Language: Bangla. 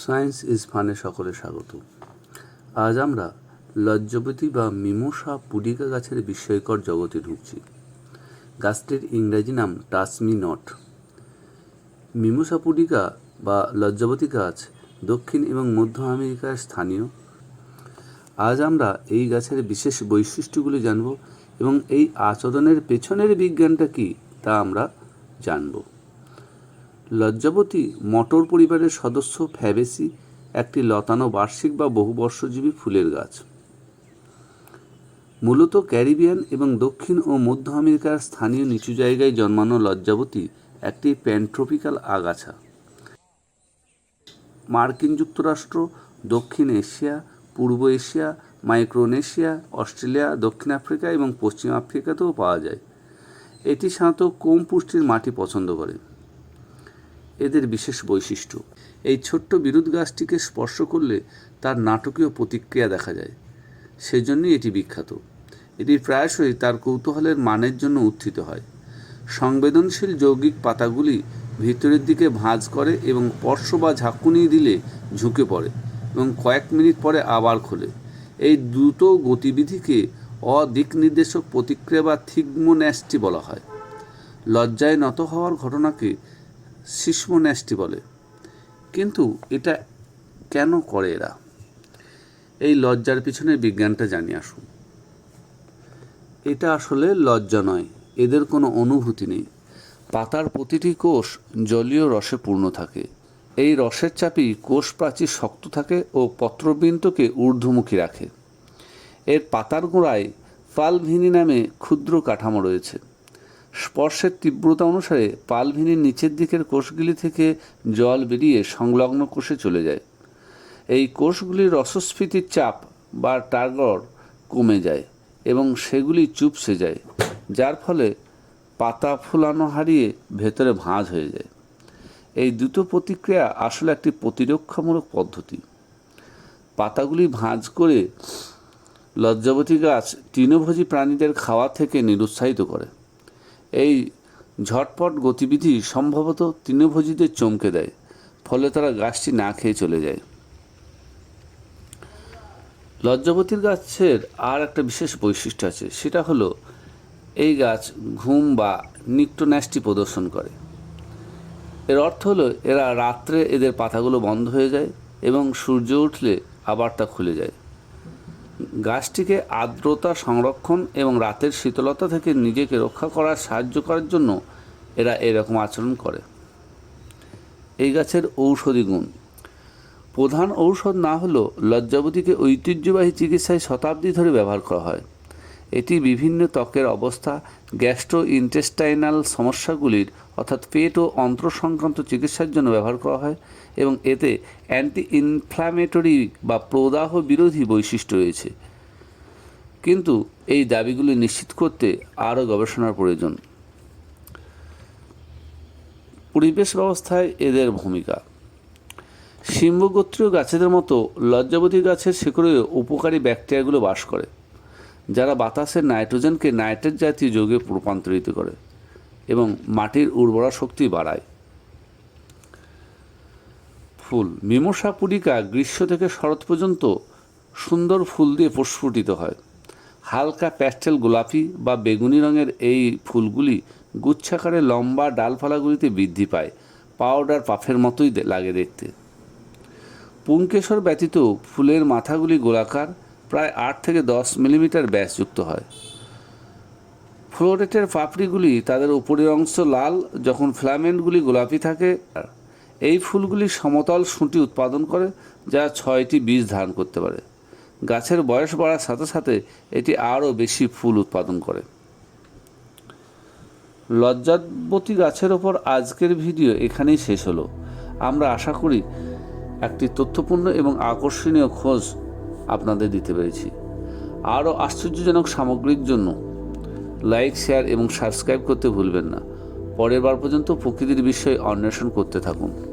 সায়েন্স ইজ ফানে সকলে স্বাগত। আজ আমরা লজ্জবতী বা মিমোসা পুডিকা গাছের বিস্ময়কর জগতে ঢুকছি। গাছটির ইংরাজি নাম টাসমি নট। মিমোসা পুডিকা বা লজ্জাবতী গাছ দক্ষিণ এবং মধ্য আমেরিকার স্থানীয়। আজ আমরা এই গাছের বিশেষ বৈশিষ্ট্যগুলি জানব এবং এই আচরণের পেছনের বিজ্ঞানটা কী তা আমরা জানব। লজ্জাবতী মটর পরিবারের সদস্য ফ্যাবেসি একটি লতানো বার্ষিক বা বহুবর্ষজীবী ফুলের গাছ। মূলত ক্যারিবিয়ান এবং দক্ষিণ ও মধ্য আমেরিকার স্থানীয় নিচু জায়গায় জন্মানো লজ্জাবতী একটি প্যান্ট্রপিক্যাল আগাছা। মার্কিন যুক্তরাষ্ট্র, দক্ষিণ এশিয়া, পূর্ব এশিয়া, মাইক্রোনেশিয়া, অস্ট্রেলিয়া, দক্ষিণ আফ্রিকা এবং পশ্চিম আফ্রিকাতেও পাওয়া যায়। এটি সাধারণত কম পুষ্টির মাটি পছন্দ করে? এদের বিশেষ বৈশিষ্ট্য। এই ছোট্ট বিরুদ গাছটিকে স্পর্শ করলে তার নাটকীয় প্রতিক্রিয়া দেখা যায়। সেজন্যই এটি বিখ্যাত। এটি প্রায়শই তার কৌতূহলের মানের জন্য উত্থিত হয়। সংবেদনশীল যৌগিক পাতাগুলি ভিতরের দিকে ভাঁজ করে এবং স্পর্শ বা ঝাঁকুনি দিলে ঝুঁকে পড়ে এবং কয়েক মিনিট পরে আবার খোলে। এই দ্রুত গতিবিধিকে অদিক নির্দেশক প্রতিক্রিয়া বা থিগমোন্যাস্টি বলা হয়। লজ্জায় নত হওয়ার ঘটনাকে শিশ্মন্যাস্টি বলে। কিন্তু এটা কেন করে এরা? এই লজ্জার পিছনে বিজ্ঞানটা জানিয়ে আসুন। এটা আসলে লজ্জা নয়, এদের কোনো অনুভূতি নেই। পাতার প্রতিটি কোষ জলীয় রসে পূর্ণ থাকে। এই রসের চাপই কোষ প্রাচীর শক্ত থাকে ও পত্রবিন্দুকে ঊর্ধ্বমুখী রাখে। এর পাতার গোড়ায় পালভিনি নামে ক্ষুদ্র কাঠামো রয়েছে। স্পর্শের তীব্রতা অনুসারে পালভিনির নিচের দিকের কোষগুলি থেকে জল বেরিয়ে সংলগ্ন কোষে চলে যায়। এই কোষগুলির রসস্ফীতির চাপ বা টার্গর কমে যায় এবং সেগুলি চুপসে যায়, যার ফলে পাতা ফুলানো হারিয়ে ভেতরে ভাঁজ হয়ে যায়। এই দ্রুত প্রতিক্রিয়া আসলে একটি প্রতিরক্ষামূলক পদ্ধতি। পাতাগুলি ভাঁজ করে লজ্জাবতী গাছ তৃণভোজী প্রাণীদের খাওয়া থেকে নিরুৎসাহিত করে। এই ঝটপট গতিবিধি সম্ভবত তৃণভোজীদের চমকে দেয়, ফলে তারা গাছটি না খেয়ে চলে যায়। লজ্জাবতীর গাছের আর একটা বিশেষ বৈশিষ্ট্য আছে, সেটা হলো এই গাছ ঘুম বা নিক্টোন্যাস্টি প্রদর্শন করে। এর অর্থ হলো এরা রাত্রে এদের পাতাগুলো বন্ধ হয়ে যায় এবং সূর্য উঠলে আবার তা খুলে যায়। গাছটিকে আর্দ্রতা, সংরক্ষণ এবং রাতের শীতলতা থেকে নিজেকে রক্ষা করার সাহায্য করার জন্য এরা এরকম আচরণ করে। এই গাছের ঔষধি গুণ। প্রধান ঔষধ না হলেও লজ্জাবতীকে ঐতিহ্যবাহী চিকিৎসায় শতাব্দী ধরে ব্যবহার করা হয়। এটি বিভিন্ন ত্বকের অবস্থা গ্যাস্ট্রো ইন্টেস্টাইনাল সমস্যাগুলির অর্থাৎ পেট ও অন্ত্র সংক্রান্ত চিকিৎসার জন্য ব্যবহার করা হয় এবং এতে অ্যান্টি ইনফ্ল্যামেটরি বা প্রদাহ বিরোধী বৈশিষ্ট্য রয়েছে। কিন্তু এই দাবিগুলি নিশ্চিত করতে আরও গবেষণার প্রয়োজন। পরিবেশ ব্যবস্থায় এদের ভূমিকা। সিম্বগোত্রীয় গাছেদের মতো লজ্জাবতী গাছের শিকড়ে উপকারী ব্যাকটেরিয়াগুলো বাস করে, যারা বাতাসের নাইট্রোজেনকে নাইট্রেট জাতীয় যৌগে রূপান্তরিত করে। এবং মাটির উর্বরা শক্তি বাড়ায়। ফুল মিমোসা পুডিকা গ্রীষ্ম থেকে শরৎ পর্যন্ত সুন্দর ফুল দিয়ে প্রস্ফুটিত হয়। হালকা প্যাস্টেল গোলাপি বা বেগুনি রঙের এই ফুলগুলি গুচ্ছাকারে লম্বা ডালপালাগুলিতে বৃদ্ধি পায়, পাউডার পাফের মতোই লাগে দেখতে। পুংকেশর ব্যতীত ফুলের মাথাগুলি গোলাকার, প্রায় আট থেকে দশ মিলিমিটার ব্যাসযুক্ত হয়। ফ্লোরেটের পাপড়িগুলি তাদের উপরের অংশ লাল, যখন ফ্লামেন্টগুলি গোলাপি থাকে, এই ফুলগুলি সমতল সুঁটি উৎপাদন করে, যা ছয়টি বীজ ধারণ করতে পারে। গাছের বয়স বাড়ার সাথে সাথে এটি আরও বেশি ফুল উৎপাদন করে। লজ্জাবতী গাছের ওপর আজকের ভিডিও এখানেই শেষ হলো। আমরা আশা করি একটি তথ্যপূর্ণ এবং আকর্ষণীয় খোঁজ আপনাদের দিতে পেরেছি। আরও আশ্চর্যজনক সামগ্রীর জন্য লাইক শেয়ার এবং সাবস্ক্রাইব করতে ভুলবেন না। পরের বার পর্যন্ত প্রকৃতির বিষয়ে অন্বেষণ করতে থাকুন।